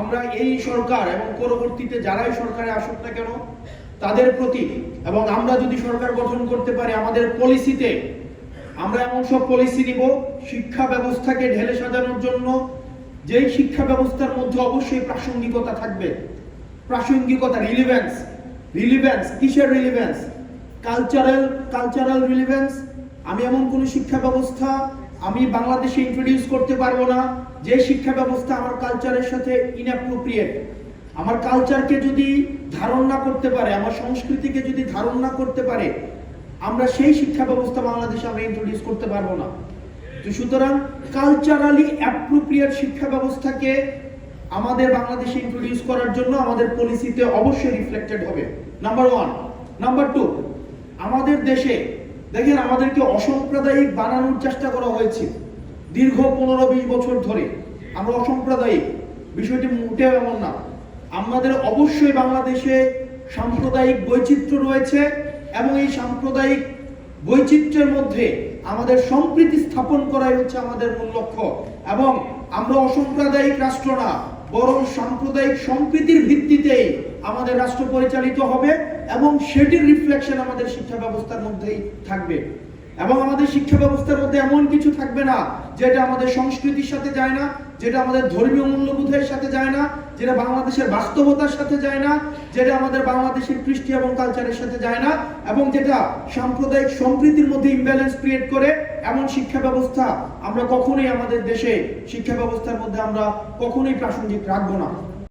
আমরা এই সরকার এবং পরবর্তীতে যারাই সরকারে আসুক না কেন, তাদের প্রতি এবং আমরা যদি সরকার গঠন করতে পারি আমাদের পলিসিতে, আমরা এমন সব পলিসি নিব শিক্ষা ব্যবস্থাকে ঢেলে সাজানোর জন্য, যেই শিক্ষা ব্যবস্থার মধ্যে অবশ্যই প্রাসঙ্গিকতা থাকবে। প্রাসঙ্গিকতা রিলিভেন্স রিলিভেন্স কিসের রিলিভেন্স কালচারাল কালচারাল রিলিভেন্স আমি এমন কোন শিক্ষা ব্যবস্থা আমি বাংলাদেশে ইন্ট্রোডিউস করতে পারব না। যে শিক্ষা ব্যবস্থা আমার কালচারের সাথে ইনঅ্যাপ্রোপ্রিয়েট আমার কালচারকে যদি ধারণ না করতে পারে, আমার সংস্কৃতিকে যদি ধারণ না করতে পারে, আমরা সেই শিক্ষা ব্যবস্থা বাংলাদেশে আমরা ইন্ট্রোডিউস করতে পারব না। তো সুতরাং কালচারালি অ্যাপ্রোপ্রিয়েট শিক্ষা ব্যবস্থাকে আমাদের বাংলাদেশে ইন্ট্রোডিউস করার জন্য আমাদের পলিসিতে অবশ্যই রিফ্লেক্টেড হবে। নাম্বার ওয়ান নাম্বার টু আমাদের দেশে দেখেন আমাদেরকে অসাম্প্রদায়িক বানানোর চেষ্টা করা হয়েছে দীর্ঘ পনেরো বিশ বছর ধরে। আমরা অসাম্প্রদায়িক, বিষয়টি মোটেও এমন না। আমাদের অবশ্যই বাংলাদেশে সাম্প্রদায়িক বৈচিত্র্য রয়েছে এবং এই সাম্প্রদায়িক বৈচিত্র্যের মধ্যে আমাদের সম্প্রীতি স্থাপন করাই হচ্ছে আমাদের মূল লক্ষ্য। এবং আমরা অসাম্প্রদায়িক রাষ্ট্র না, বরং সাম্প্রদায়িক সম্প্রীতির ভিত্তিতেই আমাদের রাষ্ট্র পরিচালিত হবে এবং সেটির রিফ্লেকশন আমাদের শিক্ষা ব্যবস্থার মধ্যেই থাকবে। এবং আমাদের শিক্ষা ব্যবস্থার মধ্যে এমন কিছু থাকবে না, যেটা আমাদের সংস্কৃতির সাথে যায় না, যেটা আমাদের ধর্মীয় মূল্যবোধের সাথে যায় না, যেটা বাংলাদেশের বাস্তবতার সাথে যায় না, যেটা আমাদের বাংলাদেশের কৃষ্টি এবং কালচারের সাথে যায় না, এবং যেটা সাম্প্রদায়িক সম্প্রীতির মধ্যে ইমব্যালেন্স ক্রিয়েট করে, এমন শিক্ষা ব্যবস্থা আমরা কখনোই আমাদের দেশে শিক্ষা ব্যবস্থার মধ্যে আমরা কখনোই প্রাসঙ্গিক রাখব না।